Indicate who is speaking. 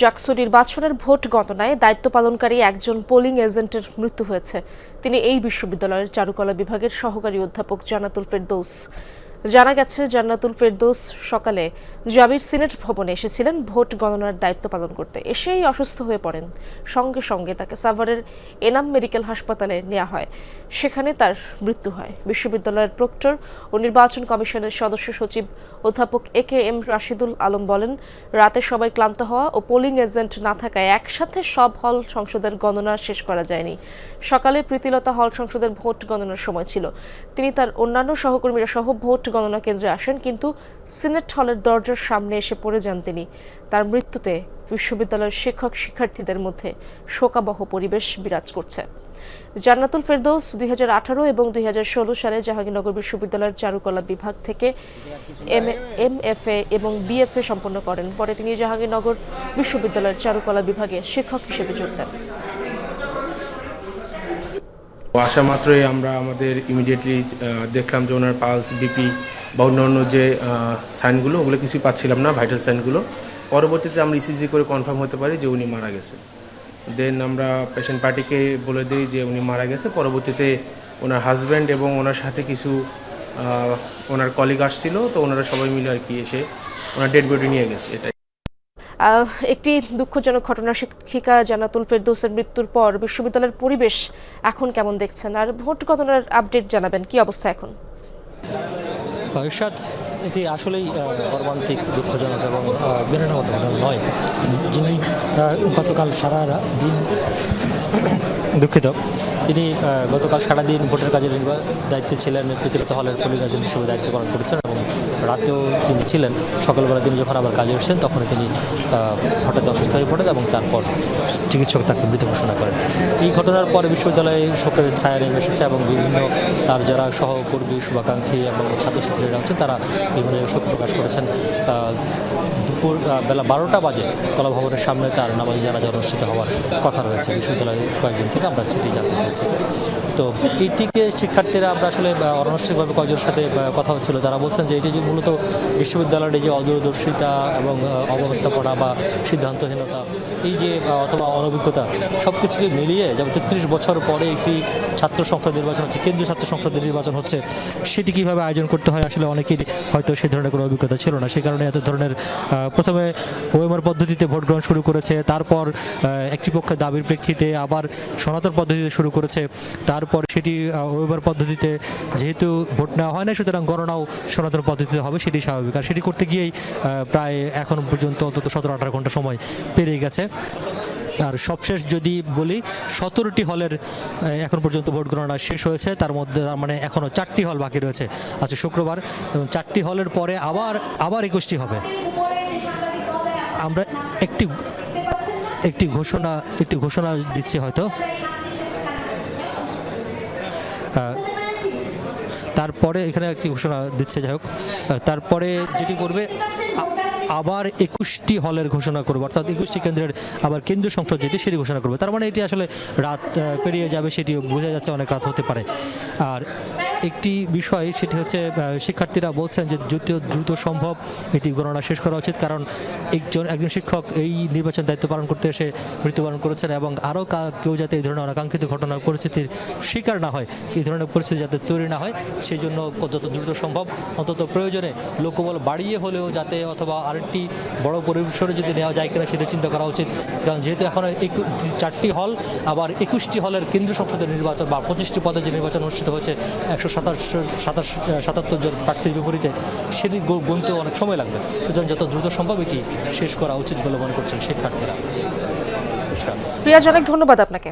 Speaker 1: জাকসু নির্বাচনের ভোট গণনায় দায়িত্ব পালনকারী একজন পোলিং এজেন্টের মৃত্যু হয়েছে। তিনি এই বিশ্ববিদ্যালয়ের চারুকলা বিভাগের সহকারী অধ্যাপক জানাতুল ফেরদৌস। জানা গেছে, জান্নাতুল ফেরদৌস সকালে জাবির সিনেট ভবনে এসেছিলেন, ভোট গণনার দায়িত্ব পালন করতে। এসেই অসুস্থ হয়ে পড়েন। সঙ্গে সঙ্গে তাকে সাভারের এনাম মেডিকেল হাসপাতালে নেওয়া হয়। সেখানে তার মৃত্যু হয়। বিশ্ববিদ্যালয়ের প্রক্টর ও নির্বাচন কমিশনের সদস্য সচিব অধ্যাপক A K M Rashidul Alam বলেন, রাতে সবাই ক্লান্ত হওয়া ও পোলিং এজেন্ট না থাকায় একসাথে সব হল সংসদের গণনা শেষ করা যায়নি। সকালে প্রীতিলতা হল সংসদের ভোট গণনার সময় ছিল। তিনি তার অন্যান্য সহকর্মীরা সহ ভোট গণনা কেন্দ্রে আসেন, কিন্তু সিনেট হলের দরজার সামনে এসে পড়ে যান তিনি। তার মৃত্যুতে বিশ্ববিদ্যালয়ের শিক্ষক শিক্ষার্থীদের মধ্যে শোকাবহ পরিবেশ বিরাজ করছে। জান্নাতুল ফেরদৌস দুই আঠারো এবং দুই ষোলো সালে জাহাঙ্গীরনগর বিশ্ববিদ্যালয়ের চারুকলা বিভাগ থেকে এম এম এফ এ এবং বিএফএ সম্পন্ন করেন। পরে তিনি জাহাঙ্গীরনগর বিশ্ববিদ্যালয়ের চারুকলা বিভাগে শিক্ষক হিসেবে যোগ দেন।
Speaker 2: আসা মাত্রই আমরা আমাদের ইমিডিয়েটলি দেখলাম যে ওনার পালস বিপি বা অন্যান্য যে সাইনগুলো, ওগুলো কিছুই পাচ্ছিলাম না ভাইটাল সাইনগুলো। পরবর্তীতে আমরা ইসিজি করে কনফার্ম হতে পারি যে উনি মারা গেছে। দেন আমরা পেশেন্ট পার্টিকে বলে দিই যে উনি মারা গেছে। পরবর্তীতে ওনার হাজব্যান্ড এবং ওনার সাথে কিছু ওনার কলিগ আসছিল, তো ওনারা সবাই মিলে আর কি এসে ওনার ডেড বডি নিয়ে গেছে। এটাই।
Speaker 1: একটি দুঃখজনক ঘটনা শিক্ষিকা জান্নাতুল ফেরদৌসের মৃত্যুর পর বিশ্ববিদ্যালয়ের পরিবেশ এখন কেমন দেখছেন? আর ভোট গণনার আপডেট জানাবেন, কি অবস্থা এখন?
Speaker 3: ভবিষ্যৎ এটি আসলেই মর্মান্তিক, দুঃখজনক এবং মেনে ঘটনা নয়। যিনি গতকাল সারা দিন দুঃখিত। তিনি গতকাল সারাদিন ভোটের কাজে দায়িত্বে ছিলেন প্রতিরত হলের পুলিশ এজেন্ট হিসেবে দায়িত্ব পালন করেছেন এবং রাতেও তিনি ছিলেন। সকালবেলা তিনি যখন আবার কাজে এসেছেন তখন তিনি হঠাৎ অসুস্থ হয়ে পড়েন এবং তারপর চিকিৎসক তাকে মৃত ঘোষণা করেন। এই ঘটনার পরে বিশ্ববিদ্যালয়ে শোকের ছায়া নেমে এসেছে এবং বিভিন্ন তার যারা সহকর্মী, শুভাকাঙ্ক্ষী এবং ছাত্রছাত্রীরা আছেন, তারা বিভিন্ন শোক প্রকাশ করেছেন। দুপুর বেলা বারোটা বাজে কলা ভবনের সামনে তার নামাজি জানাজা অনুষ্ঠিত হওয়ার কথা রয়েছে। বিশ্ববিদ্যালয়ের কয়েকদিন থেকে আমরা সেটি জানতে পেরেছি তো এইটিকে শিক্ষার্থীরা আমরা আসলে অনানুষ্ঠানিকভাবে কয়েকজনের সাথে কথা হচ্ছিল। তারা বলছেন যে এটি যে মূলত বিশ্ববিদ্যালয়ের যে অদূরদর্শিতা এবং অব্যবস্থাপনা বা সিদ্ধান্তহীনতা, এই যে অথবা অনভিজ্ঞতা সব কিছুকে মিলিয়ে যেমন তেত্রিশ বছর পরে একটি ছাত্র সংসদ নির্বাচন হচ্ছে, কেন্দ্রীয় ছাত্র সংসদ নির্বাচন হচ্ছে, সেটি কীভাবে আয়োজন করতে হয় আসলে অনেকের হয়তো সেই ধরনের কোনো অভিজ্ঞতা ছিল না। সেই কারণে এত ধরনের প্রথমে ওএমআর পদ্ধতিতে ভোট গ্রহণ শুরু করেছে, তারপর একটি পক্ষের দাবির প্রেক্ষিতে আবার সনাতন পদ্ধতিতে শুরু করেছে। তারপর সেটি ওয়েবার পদ্ধতিতে যেহেতু ভোট নেওয়া হয় না সুতরাং গণনাও সনাতন পদ্ধতিতে হবে, সেটি স্বাভাবিক। আর সেটি করতে গিয়েই প্রায় এখন পর্যন্ত অন্তত সতেরো আঠারো ঘণ্টা সময় পেরিয়ে গেছে। আর সবশেষ যদি বলি, সতেরোটি হলের এখন পর্যন্ত ভোট গণনা শেষ হয়েছে। তার মধ্যে মানে এখনও চারটি হল বাকি রয়েছে আচ্ছা শুক্রবার। এবং চারটি হলের পরে আবার আবার একুশটি হবে। আমরা একটি একটি ঘোষণা একটি ঘোষণা দিচ্ছি হয়তো। তারপরে এখানে একটি ঘোষণা দিচ্ছে যাই হোক। তারপরে যেটি করবে আবার একুশটি হলের ঘোষণা করবে। অর্থাৎ একুশটি কেন্দ্রের আবার কেন্দ্রীয় সংসদ যেটি, সেটি ঘোষণা করবে। তার মানে এটি আসলে রাত পেরিয়ে যাবে, সেটি বোঝা যাচ্ছে অনেক রাত হতে পারে। আর একটি বিষয়, সেটি হচ্ছে শিক্ষার্থীরা বলছেন যে দ্রুত দ্রুত সম্ভব, এটি গণনা শেষ করা উচিত, কারণ একজন একজন শিক্ষক এই নির্বাচন দায়িত্ব পালন করতে এসে মৃত্যুবরণ করেছেন এবং আরও কেউ যাতে এই ধরনের অনাকাঙ্ক্ষিত ঘটনার পরিস্থিতির শিকার না হয়, এই ধরনের পরিস্থিতি যাতে তৈরি না হয়, সেই জন্য যত দ্রুত সম্ভব, অন্তত প্রয়োজনে লোকবল বাড়িয়ে হলেও যাতে অথবা আরেকটি বড় পরিসরে যদি নেওয়া যায় কিনা সেটা চিন্তা করা উচিত। কারণ যেহেতু এখন চারটি হল, আবার একুশটি হলের কেন্দ্রীয় সংসদের নির্বাচন বা পঁচিশটি পদে যে নির্বাচন অনুষ্ঠিত হয়েছে, একশো সাতাশ সাতাশ সাতাত্তর জন প্রার্থীর বিপরীতে, সেটি গুনতে অনেক সময় লাগবে। সুতরাং যত দ্রুত সম্ভব এটি শেষ করা উচিত বলে মনে করছেন শিক্ষার্থীরা।
Speaker 1: প্রিয়াজ, অনেক ধন্যবাদ আপনাকে।